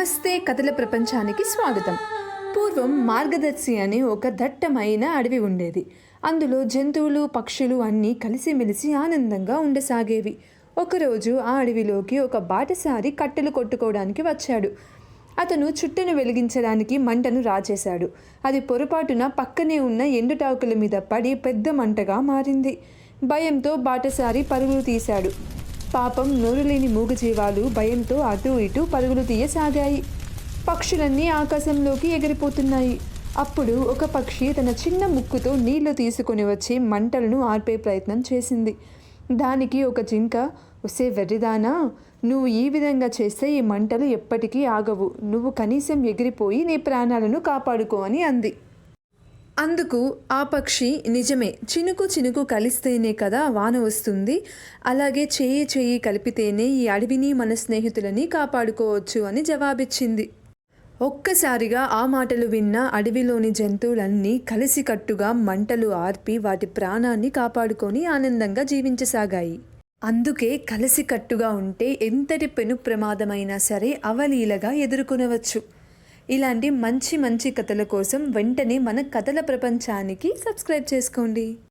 నమస్తే కథల ప్రపంచానికి స్వాగతం. పూర్వం మార్గదర్శి అనే ఒక దట్టమైన అడవి ఉండేది. అందులో జంతువులు పక్షులు అన్నీ కలిసిమెలిసి ఆనందంగా ఉండసాగేవి. ఒకరోజు ఆ అడవిలోకి ఒక బాటసారి కట్టెలు కొట్టుకోవడానికి వచ్చాడు. అతను చుట్టను వెలిగించడానికి మంటను రాచేశాడు. అది పొరపాటున పక్కనే ఉన్న ఎండుటాకుల మీద పడి పెద్ద మంటగా మారింది. భయంతో బాటసారి పరుగులు తీశాడు. పాపం నోరులేని మూగజీవాలు భయంతో అటూ ఇటూ పరుగులు తీయసాగాయి. పక్షులన్నీ ఆకాశంలోకి ఎగిరిపోతున్నాయి. అప్పుడు ఒక పక్షి తన చిన్న ముక్కుతో నీళ్ళు తీసుకొని వచ్చి మంటలను ఆర్పే ప్రయత్నం చేసింది. దానికి ఒక జింక ఒసే వెర్రిదానా నువ్వు ఈ విధంగా చేస్తే ఈ మంటలు ఎప్పటికీ ఆగవు. నువ్వు కనీసం ఎగిరిపోయి నీ ప్రాణాలను కాపాడుకో అని అంది. అందుకు ఆ పక్షి నిజమే చినుకు చినుకు కలిస్తేనే కదా వాన వస్తుంది. అలాగే చేయి చేయి కలిపితేనే ఈ అడవిని మన స్నేహితులని కాపాడుకోవచ్చు అని జవాబిచ్చింది. ఒక్కసారిగా ఆ మాటలు విన్న అడవిలోని జంతువులన్నీ కలిసికట్టుగా మంటలు ఆర్పి వాటి ప్రాణాన్ని కాపాడుకొని ఆనందంగా జీవించసాగాయి. అందుకే కలిసికట్టుగా ఉంటే ఎంతటి పెను ప్రమాదమైనా సరే అవలీలగా ఎదుర్కొనవచ్చు. ఇలాంటి మంచి మంచి కథల కోసం వెంటనే మన కథల ప్రపంచానికి సబ్స్క్రైబ్ చేసుకోండి.